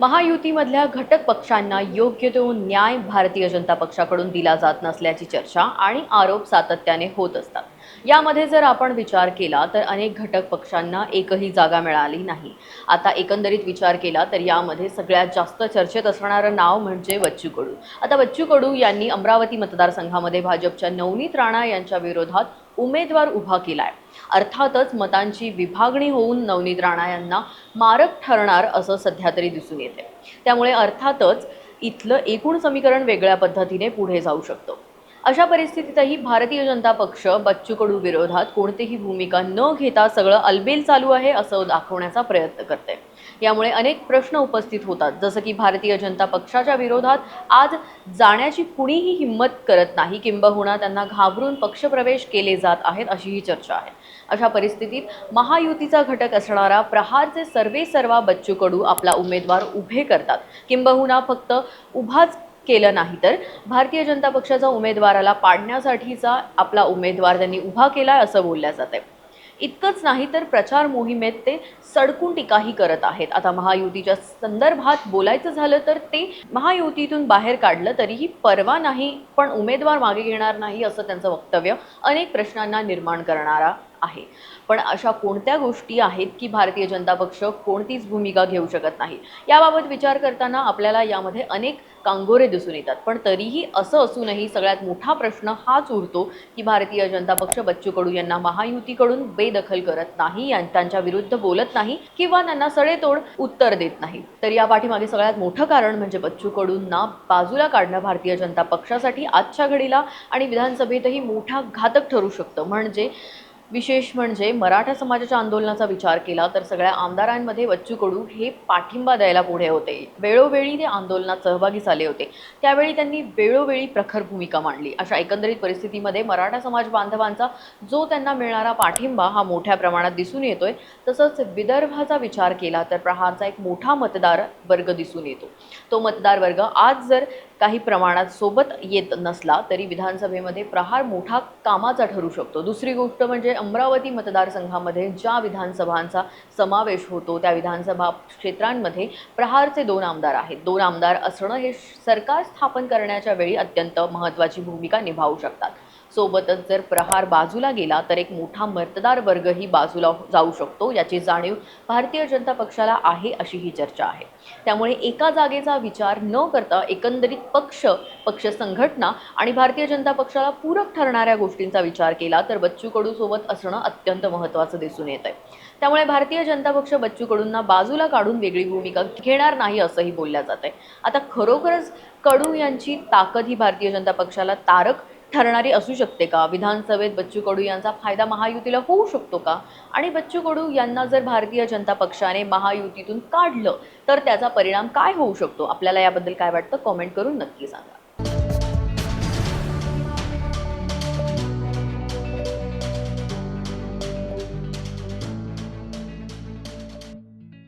महायुतीमधल्या घटक पक्षांना योग्य तो न्याय भारतीय जनता पक्षाकडून दिला जात नसल्याची चर्चा आणि आरोप सातत्याने होत असतात. यामध्ये जर आपण विचार केला तर अनेक घटक पक्षांना एकही जागा मिळाली नाही. आता एकंदरीत विचार केला तर यामध्ये सगळ्यात जास्त चर्चेत असणारं नाव म्हणजे बच्चू कडू. आता बच्चू कडू यांनी अमरावती मतदारसंघामध्ये भाजपच्या नवनीत राणा यांच्या विरोधात उमेदवार उभा केला आहे अर्थातच मतांची विभागणी होऊन नवनीत राणा यांना मारक ठरणार असं सध्या तरी दिसून येते त्यामुळे अर्थातच इथलं एकूण समीकरण वेगळ्या पद्धतीने पुढे जाऊ शकतं. अशा परिस्थितीतही भारतीय जनता पक्ष बच्चू कडू विरोधात कोणतीही भूमिका न घेता सगळं अलबेल चालू आहे असं दाखवण्याचा प्रयत्न करते. यामुळे अनेक प्रश्न उपस्थित होतात. जसं की भारतीय जनता पक्षाच्या विरोधात आज जाण्याची कुणीही हिंमत करत नाही. किंबहुना त्यांना घाबरून पक्षप्रवेश केले जात आहेत अशी ही चर्चा आहे. अशा परिस्थितीत महायुतीचा घटक असणारा प्रहारचे सर्वे सर्वा बच्चू कडू आपला उमेदवार उभे करतात. किंबहुना फक्त उभाच केलं नाही तर भारतीय जनता पक्षाचा उमेदवाराला पाडण्यासाठीचा आपला उमेदवार त्यांनी उभा केलाय असं बोलल्या जाते इतकंच नाही तर प्रचार मोहिमेत ते सडकून टीकाही करत आहेत. आता महायुतीच्या संदर्भात बोलायचं झालं तर ते महायुतीतून बाहेर काढलं तरीही परवा नाही पण उमेदवार मागे घेणार नाही असं त्यांचं वक्तव्य अनेक प्रश्नांना निर्माण करणारा आहे. पण अशा कोणत्या गोष्टी आहेत की भारतीय जनता पक्ष कोणतीच भूमिका घेऊ शकत नाही? याबाबत विचार करताना आपल्याला यामध्ये अनेक कांगोरे दिसून येतात. पण तरीही असं असूनही सगळ्यात मोठा प्रश्न हाच उरतो की भारतीय जनता पक्ष बच्चू कडू यांना महायुतीकडून बेदखल करत नाही त्यांच्या विरुद्ध बोलत नाही किंवा त्यांना सडेतोड उत्तर देत नाही. तर या पाठीमागे सगळ्यात मोठं कारण म्हणजे बच्चू कडूंना बाजूला काढणं भारतीय जनता पक्षासाठी आजच्या घडीला आणि विधानसभेतही मोठा घातक ठरू शकतं. म्हणजे विशेष म्हणजे मराठा समाजाच्या आंदोलनाचा विचार केला तर सगळ्या आमदारांमध्ये बच्चू कडू हे पाठिंबा द्यायला पुढे होते. वेळोवेळी ते आंदोलनात सहभागी झाले होते. त्यावेळी त्यांनी वेळोवेळी प्रखर भूमिका मांडली. अशा एकंदरीत परिस्थितीमध्ये मराठा समाज बांधवांचा जो त्यांना मिळणारा पाठिंबा हा मोठ्या प्रमाणात दिसून येतोय. तसंच विदर्भाचा विचार केला तर प्रहारचा एक मोठा मतदार वर्ग दिसून येतो. तो मतदार वर्ग आज जर काही प्रमाणात सोबत येत नसला तरी विधानसभेमध्ये प्रहार मोठा कामाचा ठरू शकतो. दुसरी गोष्ट म्हणजे अमरावती मतदारसंघामध्ये ज्या विधानसभांचा समावेश होतो त्या विधानसभा क्षेत्रांमध्ये प्रहारचे दोन आमदार आहेत. दोन आमदार असणं हे सरकार स्थापन करण्याच्या वेळी अत्यंत महत्त्वाची भूमिका निभावू शकतात. सोबतच जर प्रहार बाजूला गेला तर एक मोठा मतदार वर्गही बाजूला जाऊ शकतो याची जाणीव भारतीय जनता पक्षाला आहे अशी ही चर्चा आहे. त्यामुळे एका जागेचा विचार न करता एकंदरीत पक्ष पक्ष संघटना आणि भारतीय जनता पक्षाला पूरक ठरणाऱ्या गोष्टींचा विचार केला तर बच्चू कडू सोबत असणं अत्यंत महत्त्वाचं दिसून येत आहे त्यामुळे भारतीय जनता पक्ष बच्चू कडूंना बाजूला काढून वेगळी भूमिका घेणार नाही असंही बोलल्या जात आहे आता खरोखरच कडू यांची ताकद ही भारतीय जनता पक्षाला तारक ठरणारी असू शकते का? विधानसभेत बच्चू कडू यांचा फायदा महायुतीला होऊ शकतो का? आणि बच्चू कडू यांना जर भारतीय जनता पक्षाने महायुतीतून काढलं तर त्याचा परिणाम काय होऊ शकतो? आपल्याला याबद्दल काय वाटतं? कॉमेंट करून नक्की सांगा.